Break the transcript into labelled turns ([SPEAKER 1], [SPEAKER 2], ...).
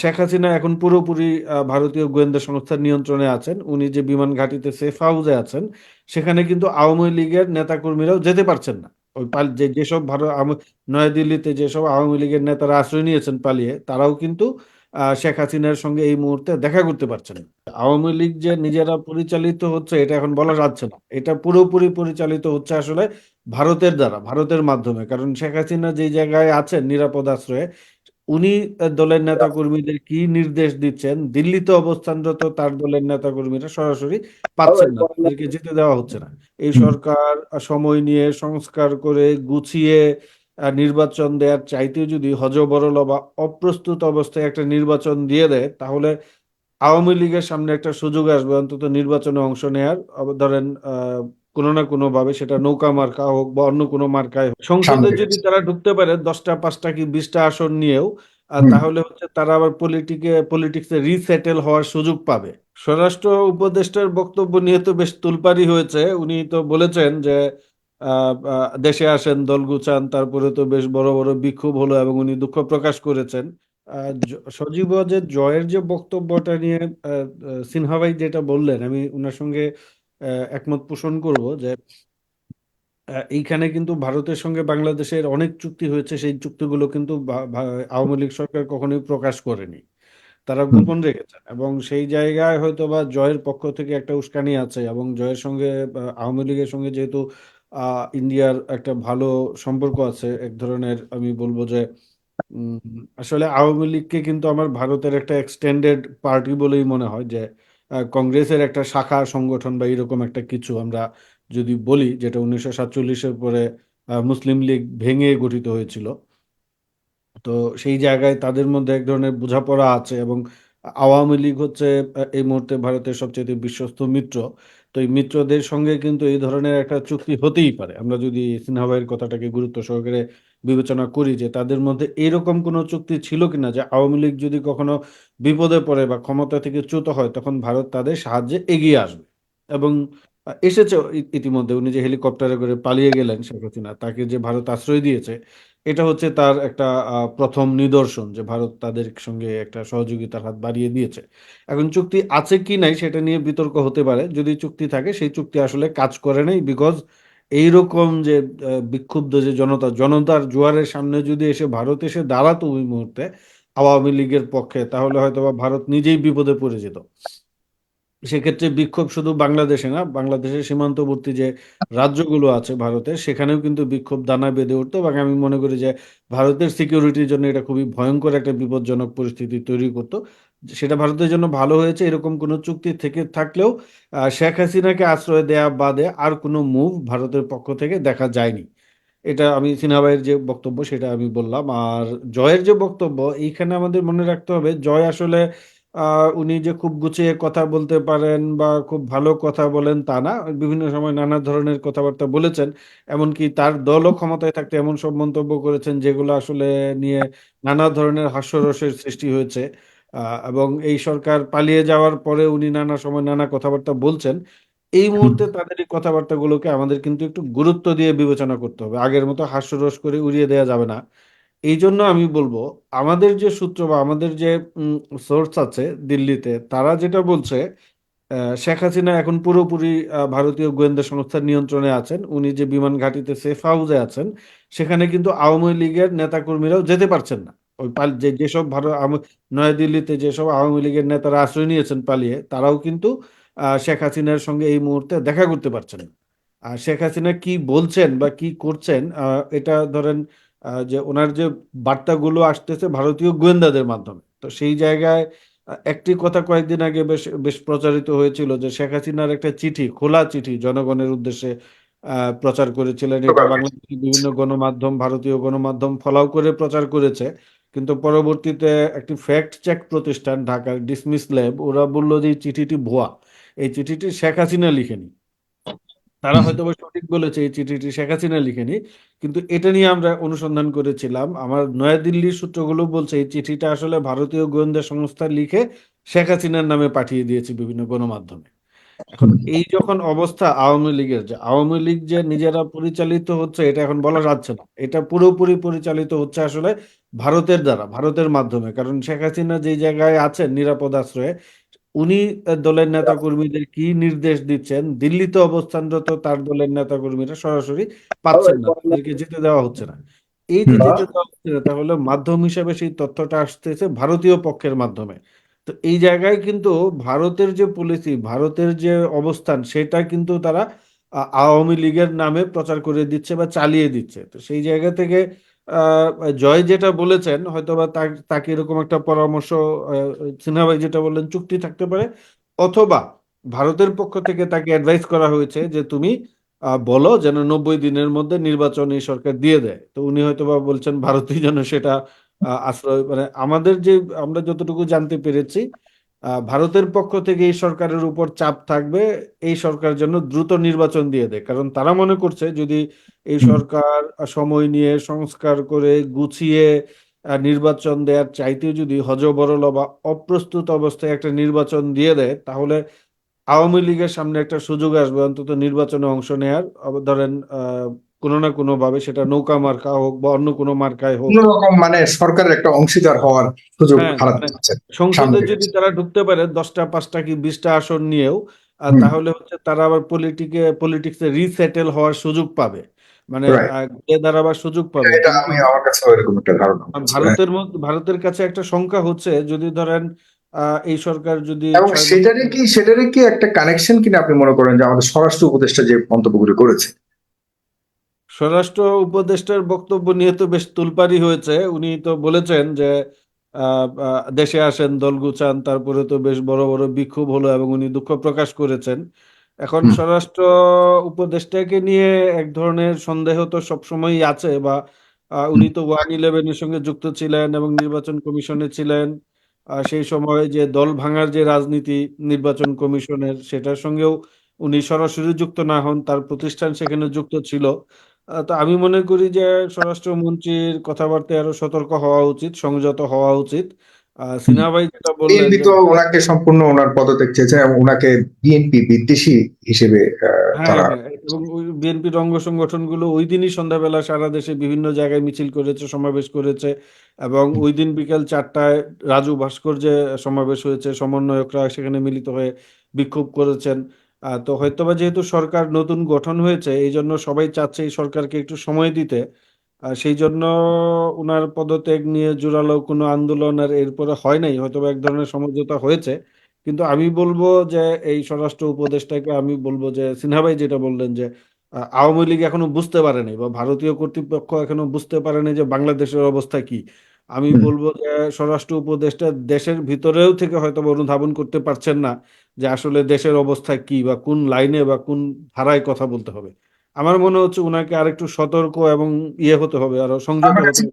[SPEAKER 1] শেখ হাসিনা এখন পুরোপুরি ভারতীয় গোয়েন্দা সংস্থার নিয়ন্ত্রণে আছেন। উনি যে বিমান ঘাঁটিতে সেফ হাউসে আছেন, সেখানে কিন্তু আওয়ামী লীগের নেতাকর্মীরাও যেতে পারছেন না। ওই যে, যেসব ভারত নয়াদিল্লিতে যেসব আওয়ামী লীগের নেতারা আশ্রয় নিয়েছেন পালিয়ে, তারাও কিন্তু শেখ হাসিনার সঙ্গে এই মুহূর্তে দেখা করতে পারছেন আওয়ামী লীগ যে নিজেরা পরিচালিত হচ্ছে, এটা এখন বলা যাচ্ছে না। এটা পুরোপুরি পরিচালিত হচ্ছে আসলে ভারতের দ্বারা, ভারতের মাধ্যমে। কারণ শেখ হাসিনা যে জায়গায় আছেন, নিরাপদ আশ্রয়ে উনি দলের নেতা কর্মীদের কি নির্দেশ দিচ্ছেন? দিল্লিতে অবস্থানরত তার দলের নেতা কর্মীরা সরাসরি পাচ্ছেন না তাদেরকে যেতে দেওয়া হচ্ছে না। এই সরকার সময় নিয়ে সংস্কার করে গুছিয়ে নির্বাচন দেওয়ার চাইতে যদি হযবরল বা অপ্রস্তুত অবস্থায় একটা নির্বাচন দিয়ে দেয় তাহলে আওয়ামী লীগের সামনে একটা সুযোগ আসবে। অন্তত নির্বাচনে অংশ নেয়ার। ধরেন আহ কোনো না কোনো ভাবে সেটা নৌকা মার্কা হোক বা অন্য কোনো মার্কায় হোক। সংসদে যদি তারা ঢুকতে পারে দশটা পাঁচটা কি বিশটা আসন নিয়েও তাহলে হচ্ছে তারা আবার পলিটিকে পলিটিক্সে রিসেটেল হওয়ার সুযোগ পাবে। স্বরাষ্ট্র উপদেষ্টার বক্তব্য নিয়ে তো বেশ তোলপাড়ি হয়েছে। উনি তো বলেছেন যে দেশে আসেন দল গুছান তারপরে তো বেশ বড় বড় বিক্ষোভ হলো এবং উনি দুঃখ প্রকাশ করেছেন। সজীব ওয়াজেদ জয়ের যে বক্তব্যটা নিয়ে আহ, আহ, সিনহা ভাই যেটা বললেন আমি ওনার সঙ্গে একমত পোষণ করব যে এইখানে কিন্তু ভারতের সঙ্গে বাংলাদেশের অনেক চুক্তি হয়েছে সেই চুক্তিগুলো কিন্তু আওয়ামী লীগ সরকার কখনোই প্রকাশ করেনি। তারা গোপন রেখেছেন এবং সেই জায়গায় হয়তো বা জয়ের পক্ষ থেকে একটা উস্কানি আছে এবং জয়ের সঙ্গে আওয়ামী লীগের সঙ্গে যেহেতু আহ, ইন্ডিয়ার একটা ভালো সম্পর্ক আছে এক ধরনের আমি বলব যে উম, আসলে আওয়ামী লীগকে কিন্তু আমার ভারতের একটা এক্সটেন্ডেড পার্টি বলেই মনে হয় যে কংগ্রেসের একটা শাখা সংগঠন বা এরকম একটা কিছু আমরা যদি বলি, যেটা উনিশশো সাতচল্লিশের পরে মুসলিম লীগ ভেঙে গঠিত হয়েছিল। তো সেই জায়গায় তাদের মধ্যে এক ধরনের বোঝাপড়া আছে এবং আওয়ামী লীগ হচ্ছে এই মুহূর্তে ভারতের সবচেয়ে বিশ্বস্ত মিত্র। তো এই মিত্রদের সঙ্গে কিন্তু এই ধরনের একটা চুক্তি হতেই পারে। আমরা যদি সিনহা ভাইয়ের কথাটাকে গুরুত্ব সহকারে বিবেচনা করি যে তাদের মধ্যে এরকম কোনো চুক্তি ছিল কিনা যে আওয়ামী লীগ যদি কখনো বিপদে পড়ে বা ক্ষমতা থেকে চ্যুত হয়, তখন ভারত তাদের সাহায্যে এগিয়ে আসবে। এবং এসেছে ইতিমধ্যে উনি যে হেলিকপ্টারে করে পালিয়ে গেলেন শেখ হাসিনা, তাকে যে ভারত আশ্রয় দিয়েছে, এটা হচ্ছে তার একটা প্রথম নিদর্শন যে ভারত তাদের সঙ্গে একটা সহযোগিতার হাত বাড়িয়ে দিয়েছে। এখন চুক্তি আছে কি নাই সেটা নিয়ে বিতর্ক হতে পারে। যদি চুক্তি থাকে, সেই চুক্তি আসলে কাজ করে নাই বিকজ এইরকম যে বিক্ষুব্ধ যে জনতা, জনতার জোয়ারের সামনে যদি এসে ভারত এসে দাঁড়াতো ওই মুহূর্তে আওয়ামী লীগের পক্ষে, তাহলে হয়তোবা ভারত নিজেই বিপদে পড়ে যেত। সেক্ষেত্রে বিক্ষোভ শুধু বাংলাদেশে না, বাংলাদেশের সীমান্তবর্তী যে রাজ্যগুলো আছে ভারতের, সেখানেও কিন্তু বিক্ষোভ দানা বেঁধে উঠতো এবং আমি মনে করি যে, ভারতের সিকিউরিটির জন্য এটা খুবই ভয়ঙ্কর একটা বিপজ্জনক পরিস্থিতি তৈরি করতো। সেটা ভারতের জন্য ভালো হয়েছে, এরকম কোনো চুক্তি থেকে থাকলেও শেখ হাসিনাকে আশ্রয় দেয়া বাদে আর কোনো মুভ ভারতের পক্ষ থেকে দেখা যায়নি। এটা আমি সিনহা ভাইয়ের যে বক্তব্য সেটা আমি বললাম। আর জয়ের যে বক্তব্য, এইখানে আমাদের মনে রাখতে হবে, জয় আসলে উনি যে খুব গুছিয়ে কথা বলতে পারেন বা খুব ভালো কথা বলেন তা না। বিভিন্ন সময় নানা ধরনের কথাবার্তা বলেছেন, এমনকি তার দলও ক্ষমতায় থাকতে এমন সব মন্তব্য করেছেন যেগুলো আসলে নিয়ে নানা ধরনের হাস্যরসের সৃষ্টি হয়েছে। এবং এই সরকার পালিয়ে যাওয়ার পরে উনি নানা সময় নানা কথাবার্তা বলছেন। এই মুহূর্তে তাদের এই কথাবার্তাগুলোকে আমাদের কিন্তু একটু গুরুত্ব দিয়ে বিবেচনা করতে হবে। আগের মতো হাস্যরস করে উড়িয়ে দেওয়া যাবে না। এই জন্য আমি বলব আমাদের যে সূত্র বা আমাদের যে সোর্স আছে দিল্লিতে তারা যেটা বলছে শেখ হাসিনা এখন পুরোপুরি ভারতীয় গোয়েন্দা সংস্থার নিয়ন্ত্রণে আছেন। উনি যে বিমান ঘাঁটিতে সেফ হাউসে আছেন সেখানে কিন্তু আওয়ামী লীগের নেতাকর্মীরাও যেতে পারছেন না। ওই পাল- যে যেসব ভারত নয়াদিল্লিতে যেসব আওয়ামী লীগের নেতারা আশ্রয় নিয়েছেন পালিয়ে তারাও কিন্তু শেখ হাসিনার সঙ্গে এই মুহূর্তে দেখা করতে পারছেন। আর শেখ হাসিনা কি বলছেন বা কি করছেন এটা ধরেন যে ওনার যে বার্তাগুলো আসতেছে ভারতীয় গোয়েন্দাদের মাধ্যমে তো সেই জায়গায় একটি কথা কয়েকদিন আগে বেশ বেশ প্রচারিত হয়েছিল যে শেখ হাসিনার একটা চিঠি খোলা চিঠি জনগণের উদ্দেশ্যে আহ, প্রচার করেছিলেন। এটা বাংলাদেশের বিভিন্ন গণমাধ্যম ভারতীয় গণমাধ্যম ফলাও করে প্রচার করেছে। কিন্তু পরবর্তীতে একটি ফ্যাক্ট চেক প্রতিষ্ঠান ঢাকার ডিসমিস ল্যাব ওরা বলল যে চিঠিটি ভুয়া। এই চিঠিটি শেখ হাসিনা লিখেনি। তারা হয়তো সঠিক বলেছে এই চিঠিটি শেখ হাসিনা লিখেনি। কিন্তু এটা নিয়ে আমরা অনুসন্ধান করেছিলাম। আমার নয়াদিল্লির সূত্রগুলো বলছে এই চিঠিটা আসলে ভারতীয় গোয়েন্দা সংস্থা লিখে শেখ হাসিনার নামে পাঠিয়ে দিয়েছে বিভিন্ন গণমাধ্যমে। এখন এই যখন অবস্থা আওয়ামী লীগের যে আওয়ামী লীগ যে নিজেরা পরিচালিত হচ্ছে এটা এখন বলা যাচ্ছে না। এটা পুরোপুরি পরিচালিত হচ্ছে আসলে ভারতের দ্বারা ভারতের মাধ্যমে। কারণ শেখ হাসিনা যে জায়গায় আছেন নিরাপদ আশ্রয়ে উনি দলের নেতা কর্মীদের কি নির্দেশ দিচ্ছেন? দিল্লিতে অবস্থানরত তার দলের নেতা কর্মীরা সরাসরি পাচ্ছেন না তাদেরকে যেতে দেওয়া হচ্ছে না। এই যে। যেতে দেওয়া হচ্ছে না তাহলে মাধ্যম হিসেবে সেই তথ্যটা আসতেছে ভারতীয় পক্ষের মাধ্যমে। তো এই জায়গায় কিন্তু ভারতের যে পলিসি ভারতের যে অবস্থান, সেটা কিন্তু তারা আওয়ামী লীগের নামে প্রচার করে দিচ্ছে বা চালিয়ে দিচ্ছে। তো সেই জায়গা থেকে জয় যেটা বলেছেন, হয়তোবা তাকে এরকম একটা পরামর্শ সিনহা ভাই যেটা বললেন, চুক্তি থাকতে পারে। অথবা ভারতের পক্ষ থেকে তাকে অ্যাডভাইস করা হয়েছে যে তুমি বলো যেন নব্বই দিনের মধ্যে নির্বাচন এই সরকার দিয়ে দেয়। তো উনি হয়তোবা বলছেন ভারতই যেন সেটা আশ্রয় মানে আমাদের যে আমরা যতটুকু জানতে পেরেছি ভারতের পক্ষ থেকে এই সরকারের উপর চাপ থাকবে এই সরকার জন্য দ্রুত নির্বাচন দিয়ে দেয়। কারণ তারা মনে করছে যদি এই সরকার সময় নিয়ে সংস্কার করে গুছিয়ে নির্বাচন দেওয়ার চাইতেও যদি হযবরল বা অপ্রস্তুত অবস্থায় একটা নির্বাচন দিয়ে দেয় তাহলে আওয়ামী লীগের সামনে একটা সুযোগ আসবে অন্তত নির্বাচনে অংশ নেয়ার। ধরেন আহ কোনো না কোনো ভাবে সেটা নৌকা মার্কা হোক বা অন্য কোনো মার্কায় হোক।
[SPEAKER 2] রকম মানে সরকারের একটা অংশীদার হওয়ার সুযোগ
[SPEAKER 1] হ্যাঁ মানে সংসদে যদি তারা ঢুকতে পারে দশটা পাঁচটা কি বিশটা আসন নিয়েও তাহলে হচ্ছে তারা আবার পলিটিকে পলিটিক্সে রিসেটেল হওয়ার সুযোগ পাবে। মানে ঘুরে দাঁড়াবার সুযোগ পাবে। ভারতের ভারতের কাছে একটা শঙ্কা হচ্ছে যদি ধরেন আহ, এই সরকার যদি বছর
[SPEAKER 2] কি সেটারই কি একটা কানেকশন কিনা আপনি মনে করেন যে আমাদের স্বরাষ্ট্র উপদেষ্টা যে মন্তব্যগুলো করেছে?
[SPEAKER 1] স্বরাষ্ট্র উপদেষ্টার বক্তব্য নিয়ে তো বেশ তোলপাড়ি হয়েছে। উনি তো বলেছেন যে দেশে আসেন দল গুছান তারপরে তো বেশ বড় বড় বিক্ষোভ হলো এবং উনি দুঃখ প্রকাশ করেছেন। এখন স্বরাষ্ট্র উপদেষ্টাকে নিয়ে এক ধরনের সন্দেহ তো সবসময়ই আছে বা উনি তো ওয়ান ইলেভেনের সঙ্গে যুক্ত ছিলেন এবং নির্বাচন কমিশনে ছিলেন। আহ, সেই সময় যে দল ভাঙার যে রাজনীতি নির্বাচন কমিশনের সেটার সঙ্গেও উনি সরাসরি যুক্ত না হন তার প্রতিষ্ঠান সেখানে যুক্ত ছিল। তো আমি মনে করি যে স্বরাষ্ট্রমন্ত্রীর কথাবার্তায় আরও সতর্ক হওয়া উচিত সংযত হওয়া উচিত। সিনহা ভাই যেটা বললেন
[SPEAKER 2] বিএনপি তো ওনাকে সম্পূর্ণ ওনার পদত্যাগ চেয়েছেন এবং ওনাকে বিএনপি বিদ্বেষী হিসেবে
[SPEAKER 1] হ্যাঁ
[SPEAKER 2] তারা
[SPEAKER 1] হ্যাঁ এবং বিএনপির অঙ্গ সংগঠনগুলো ওই দিনই সন্ধ্যাবেলা সারা দেশে বিভিন্ন জায়গায় মিছিল করেছে সমাবেশ করেছে এবং ওই দিন বিকেল চারটায় রাজু ভাস্কর্যে সমাবেশ হয়েছে সমন্বয়করা সেখানে মিলিত হয়ে বিক্ষোভ করেছেন। তো হয়তোবা যেহেতু সরকার নতুন গঠন হয়েছে, এই জন্য সবাই চাচ্ছে এই সরকারকে একটু সময় দিতে। সেই জন্য ওনার পদত্যাগ নিয়ে জোরালো কোনো আন্দোলন আর এরপরে হয় নাই। হয়তোবা এক ধরনের সমঝোতা হয়েছে। কিন্তু আমি বলব যে এই স্বরাষ্ট্র উপদেষ্টাকে আমি বলব যে সিনহা ভাই যেটা বললেন যে আওয়ামী লীগ এখনও বুঝতে পারেনি বা ভারতীয় কর্তৃপক্ষ এখনও বুঝতে পারেনি যে বাংলাদেশের অবস্থা কি। আমি বলব যে স্বরাষ্ট্র উপদেষ্টা দেশের ভিতরেও থেকে হয়তো অনুধাবন করতে পারছেন না যে আসলে দেশের অবস্থা কি বা কোন লাইনে বা কোন ধারায় কথা বলতে হবে। আমার মনে হচ্ছে ওনাকে আরেকটু সতর্ক এবং ইয়ে হতে হবে আরও সংযত হতে হবে।